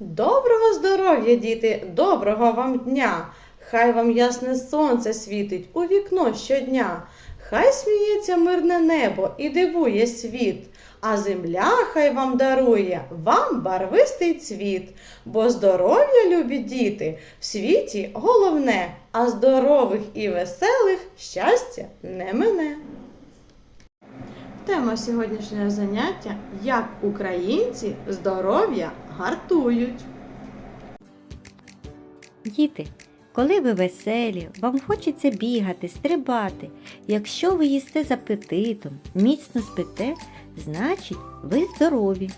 Доброго здоров'я, діти, доброго вам дня! Хай вам ясне сонце світить у вікно щодня. Хай сміється мирне небо і дивує світ, а земля хай вам дарує вам барвистий цвіт. Бо здоров'я, любі діти, в світі головне, а здорових і веселих щастя не мине. Тема сьогоднішнього заняття як українці здоров'я гартують. Діти, коли ви веселі, вам хочеться бігати, стрибати. Якщо ви їсте з апетитом, міцно спите, значить ви здорові.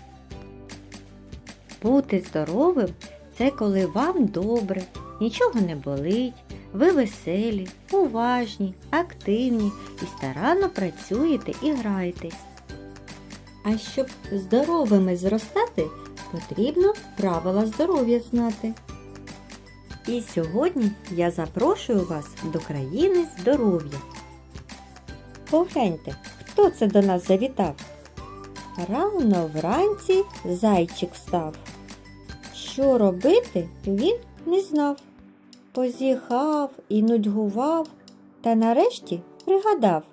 Бути здоровим це коли вам добре, нічого не болить, ви веселі, уважні, активні і старанно працюєте і граєтесь. А щоб здоровими зростати, потрібно правила здоров'я знати. І сьогодні я запрошую вас до країни здоров'я. Погляньте, хто це до нас завітав? Рано вранці зайчик став. Що робити, він не знав. Позіхав і нудьгував, та нарешті пригадав.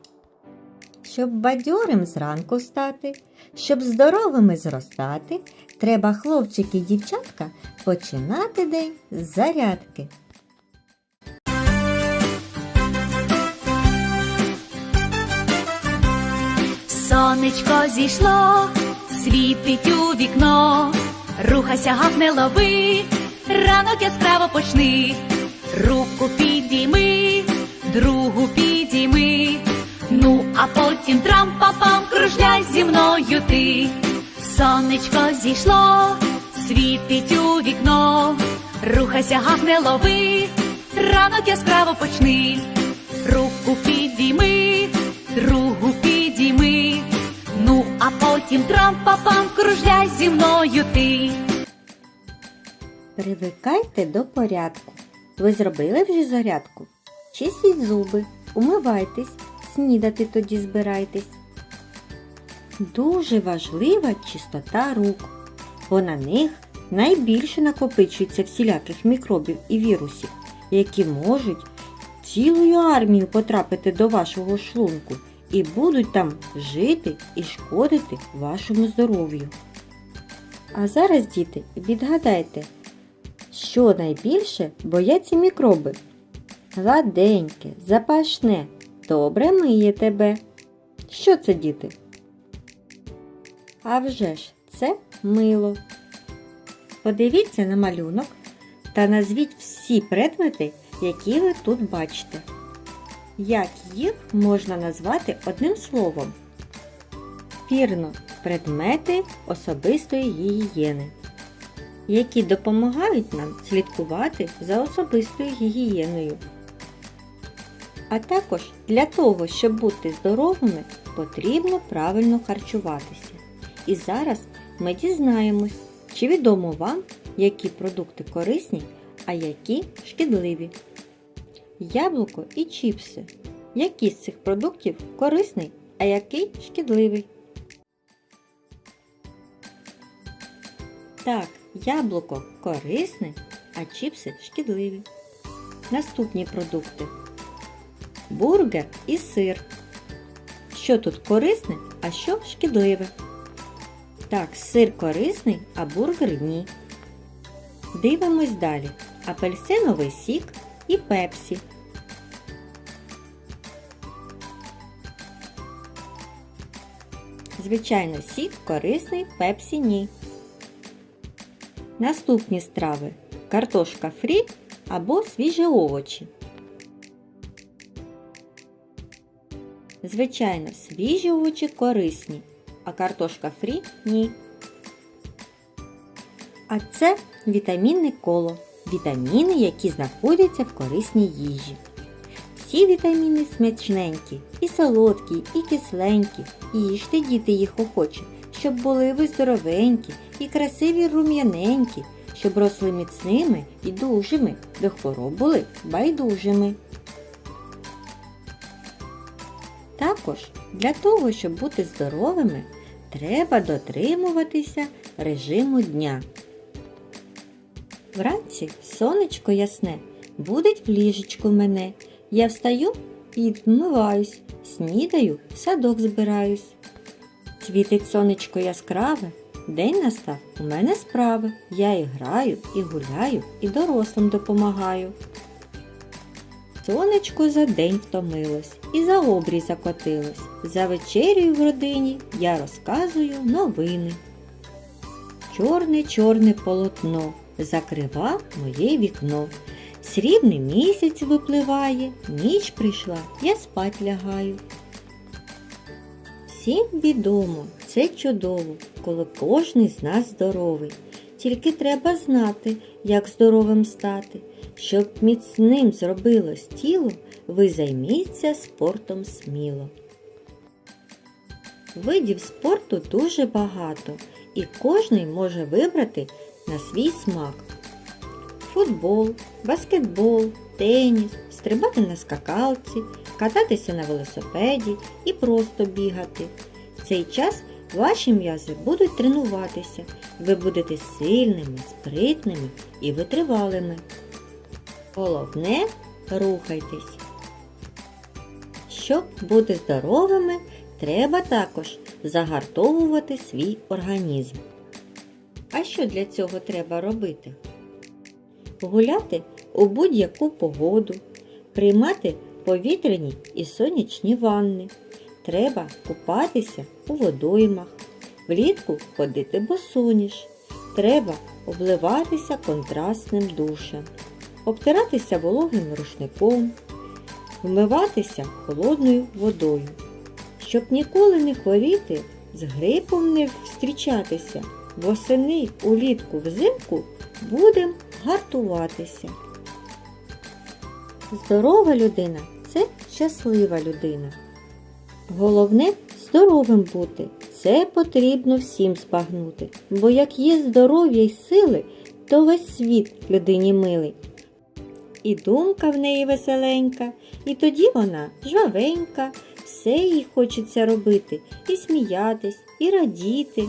Щоб бадьорим зранку стати, щоб здоровими зростати, треба хлопчики і дівчатка починати день з зарядки. Сонечко зійшло, світить у вікно, рухайся, гав лови, ранок яскраво почни, руку підійми, другу підійми, а потім трам-па-пам кружляй зі мною ти. Сонечко зійшло, світить у вікно, рухайся, гав не лови, ранок яскраво почни, руку підійми, другу підійми, ну а потім трам-па-пам кружляй зі мною ти. Привикайте до порядку. Ви зробили вже зарядку? Чистіть зуби, умивайтесь, снідати тоді збирайтесь. Дуже важлива чистота рук, бо на них найбільше накопичується всіляких мікробів і вірусів, які можуть цілою армією потрапити до вашого шлунку і будуть там жити і шкодити вашому здоров'ю. А зараз, діти, відгадайте, що найбільше бояться мікроби? Гладеньке, запашне, добре миє тебе. Що це, діти? А вже ж, це мило. Подивіться на малюнок та назвіть всі предмети, які ви тут бачите. Як їх можна назвати одним словом? Вірно, предмети особистої гігієни, які допомагають нам слідкувати за особистою гігієною. А також для того, щоб бути здоровими, потрібно правильно харчуватися. І зараз ми дізнаємось, чи відомо вам, які продукти корисні, а які шкідливі. Яблуко і чіпси. Які з цих продуктів корисний, а який шкідливий? Так, яблуко корисне, а чіпси шкідливі. Наступні продукти. Бургер і сир. Що тут корисне, а що шкідливе? Так, сир корисний, а бургер ні. Дивимось далі. Апельсиновий сік і пепсі. Звичайно, сік корисний, пепсі ні. Наступні страви картошка фрі або свіжі овочі. Звичайно, свіжі овочі корисні, а картошка фрі ні. А це вітамінне коло. Вітаміни, які знаходяться в корисній їжі. Всі вітаміни смачненькі, і солодкі, і кисленькі. І їжте діти їх охоче, щоб були ви здоровенькі і красиві рум'яненькі, щоб росли міцними і дужими, до хвороб були байдужими. Також для того, щоб бути здоровими, треба дотримуватися режиму дня. Вранці сонечко ясне, будить в ліжечку мене. Я встаю і вмиваюсь, снідаю, в садок збираюсь. Світить сонечко яскраве, день настав, у мене справи. Я і граю, і гуляю, і дорослим допомагаю. Сонечко за день втомилось і за обрій закотилось. За вечерю в родині я розказую новини. Чорне чорне полотно закрива моє вікно. Срібний місяць випливає, ніч прийшла, я спать лягаю. Всім відомо, це чудово, коли кожний з нас здоровий. Тільки треба знати, як здоровим стати. Щоб міцним зробилось тіло, ви займіться спортом сміло. Видів спорту дуже багато, і кожний може вибрати на свій смак. Футбол, баскетбол, теніс, стрибати на скакалці, кататися на велосипеді і просто бігати. Цей час ваші м'язи будуть тренуватися, ви будете сильними, спритними і витривалими. Головне рухайтесь. Щоб бути здоровими, треба також загартовувати свій організм. А що для цього треба робити? Гуляти у будь-яку погоду, приймати повітряні і сонячні ванни. Треба купатися у водоймах, влітку ходити босоніж. Треба обливатися контрастним душем, обтиратися вологим рушником, вмиватися холодною водою. Щоб ніколи не хворіти, з грипом не зустрічатися, восени улітку взимку будемо гартуватися. Здорова людина це щаслива людина. Головне здоровим бути. Це потрібно всім збагнути, бо як є здоров'я й сили, то весь світ людині милий. І думка в неї веселенька, і тоді вона жвавенька, все їй хочеться робити, і сміятись, і радіти.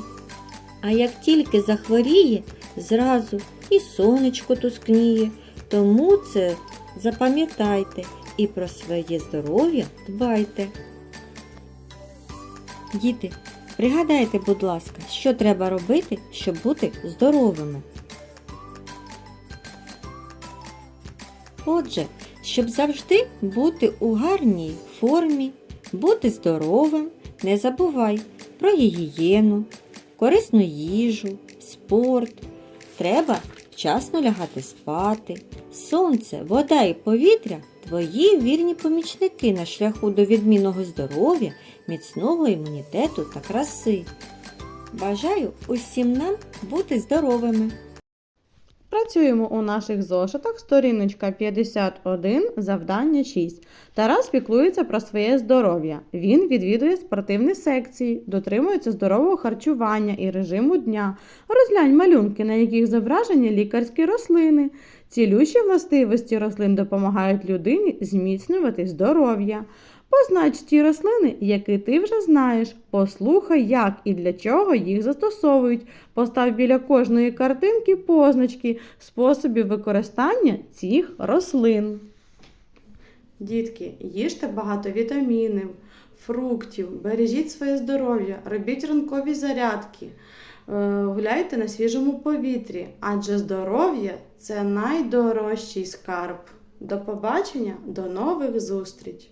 А як тільки захворіє, зразу і сонечко тускніє, тому це запам'ятайте і про своє здоров'я дбайте. Діти, пригадайте, будь ласка, що треба робити, щоб бути здоровими. Отже, щоб завжди бути у гарній формі, бути здоровим, не забувай про гігієну, корисну їжу, спорт. Треба вчасно лягати спати. Сонце, вода і повітря твої вірні помічники на шляху до відмінного здоров'я, міцного імунітету та краси. Бажаю усім нам бути здоровими! Працюємо у наших зошитах, сторіночка 51, завдання 6. Тарас піклується про своє здоров'я. Він відвідує спортивні секції, дотримується здорового харчування і режиму дня. Розглянь малюнки, на яких зображені лікарські рослини. Цілющі властивості рослин допомагають людині зміцнювати здоров'я. Познач ті рослини, які ти вже знаєш. Послухай, як і для чого їх застосовують. Постав біля кожної картинки позначки способів використання цих рослин. Дітки, їжте багато вітамінів, фруктів, бережіть своє здоров'я, робіть ранкові зарядки, гуляйте на свіжому повітрі, адже здоров'я це найдорожчий скарб. До побачення, до нових зустріч!